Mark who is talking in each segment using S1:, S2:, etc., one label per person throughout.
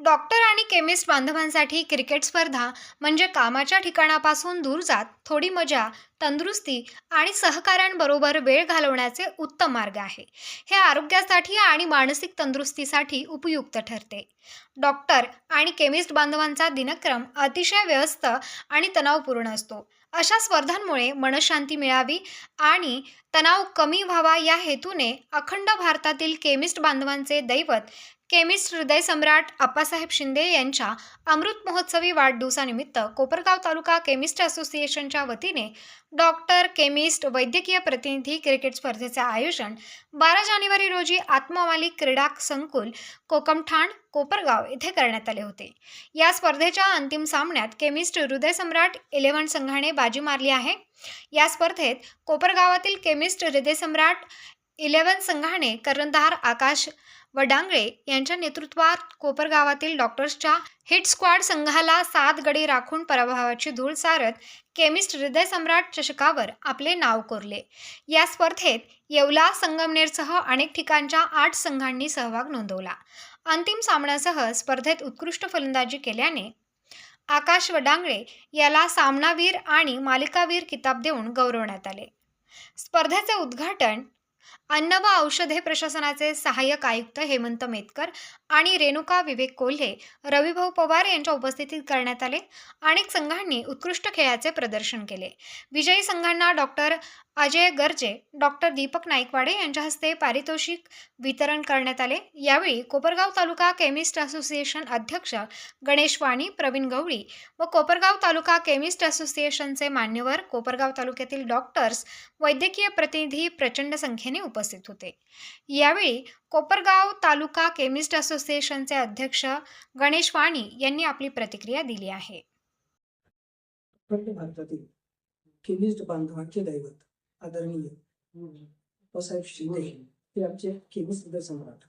S1: Doctor आणि chemist बांधवांसाठी cricket स्पर्धा म्हणजे कामाच्या ठिकाणापासून दूर जात थोडी मजा तंदुरुस्ती आणि सहकाऱ्यांबरोबर वेळ घालवण्याचे उत्तम मार्ग आहे. हे आरोग्यासाठी आणि मानसिक तंदुरुस्तीसाठी उपयुक्त ठरते. डॉक्टर आणि केमिस्ट बांधवांचा दिनक्रम अतिशय व्यस्त आणि तणावपूर्ण असतो. अशा स्पर्धांमुळे मनशांती मिळावी आणि तणाव कमी व्हावा या हेतूने अखंड भारतातील केमिस्ट बांधवांचे दैवत केमिस्ट हृदय सम्राट आप्पासाहेब शिंदे यांच्या अमृत महोत्सवी वाढदिवसानिमित्त कोपरगाव तालुका केमिस्ट असोसिएशनच्या वतीने डॉक्टर केमिस्ट वैद्यकीय प्रतिनिधी क्रिकेट स्पर्धेचे आयोजन बारा जानेवारी रोजी आत्मवाली क्रीडा संकुल कोकमठाण कोपरगाव येथे करण्यात आले होते. या स्पर्धेच्या अंतिम सामन्यात केमिस्ट हृदय सम्राट इलेव्हन संघाने बाजी मारली आहे. या स्पर्धेत कोपरगावातील केमिस्ट हृदय सम्राट इलेव्हन संघाने कर्णधार आकाश वडांगळे यांच्या नेतृत्वात कोपरगावातील डॉक्टर्सच्या हिट स्क्वॉड संघाला सात गडी राखून पराभवाची धूळ सारत केमिस्ट हृदय सम्राट चषकावर आपले नाव कोरले. या स्पर्धेत येवला संगमनेरसह अनेक ठिकाणच्या आठ संघांनी सहभाग नोंदवला. अंतिम सामन्यासह स्पर्धेत उत्कृष्ट फलंदाजी केल्याने आकाश वडांगळे याला सामनावीर आणि मालिकावीर किताब देऊन गौरवण्यात आले. स्पर्धेचे उद्घाटन अन्न व औषधे प्रशासनाचे सहाय्यक आयुक्त हेमंत मेतकर आणि रेणुका विवेक कोल्हे रविभाऊ पवार यांच्या उपस्थितीत करण्यात आले अनेक संघांनी उत्कृष्ट खेळाचे प्रदर्शन केले. विजयी संघांना डॉक्टर अजय गर्जे डॉक्टर दीपक नाईकवाडे यांच्या हस्ते पारितोषिक वितरण करण्यात आले. यावेळी कोपरगाव तालुका केमिस्ट असोसिएशन अध्यक्ष गणेश वाणी प्रवीण गवळी व कोपरगाव तालुका केमिस्ट असोसिएशनचे मान्यवर कोपरगाव तालुक्यातील डॉक्टर्स वैद्यकीय प्रतिनिधी प्रचंड संख्येने उपस्थित उपस्थित होते. यावेळी कोपरगाव तालुका केमिस्ट असोसिएशनचे अध्यक्ष गणेश वाणी यांनी आपली प्रतिक्रिया दिली आहे.
S2: अखंड भारतातील केमिस्ट बांधवांचे दैवत आदरणीय बाबासाहेब शिंदे हे आमचे केमिस्ट सम्राट.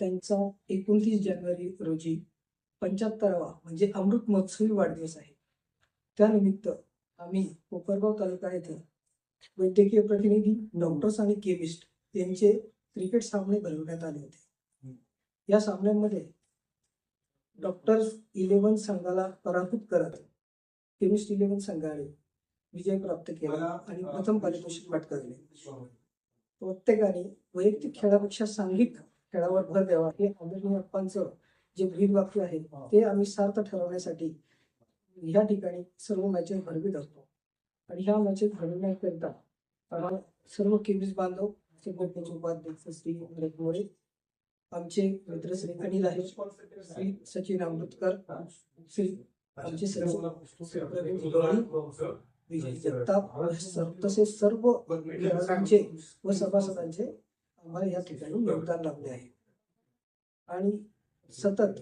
S2: त्यांचा एकोणतीस जानेवारी रोजी पंच्याहत्तरावा म्हणजे अमृत महोत्सवी वाढदिवस आहे. त्यानिमित्त आम्ही कोपरगाव तालुका येथे वैद्यकीय प्रतिनिधी डॉक्टर्स आणि केमिस्ट यांचे क्रिकेट सामने भरवण्यात आले होते. या सामन्यांमध्ये डॉक्टर्स इलेव्हन संघाला पराभूत करत केमिस्ट इलेव्हन संघाने विजय प्राप्त केला आणि प्रथम पारितोषिक पटकावले प्रत्येकाने वैयक्तिक खेळापेक्षा सांघिक खेळावर भर द्यावा हे आदरणीय अप्पांचं जे ब्रीद वाक्य आहे ते आम्ही सार्थ ठरवण्यासाठी ह्या ठिकाणी सर्व मॅचेस भरवीत असतो. आणि ह्या मजेत घडवण्याकरिता सर्व केमिस्ट बांधव संघटनेचे उपाध्यक्ष श्री अमृत मोरे आमचे मित्र श्री अनिल आहे श्री सचिन अमृतकर श्री आमचे सचिव विजय जगताप सर- तसेच सर्व खेळाडूंचे व सभासदांचे आम्हाला या ठिकाणी योगदान लाभले आहे. आणि सतत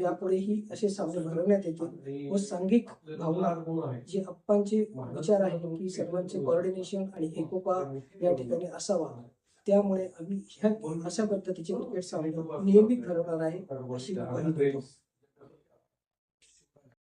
S2: यापुढेही असे सामने भरवण्यात येतील. व सांघिक भावना जे अप्पांचे विचार आहे की सर्वांचे कोऑर्डिनेशन आणि एकोपा या ठिकाणी असावा. त्यामुळे आम्ही ह्या अशा पद्धतीचे क्रिकेट सामने नियमित ठरवणार आहे अशी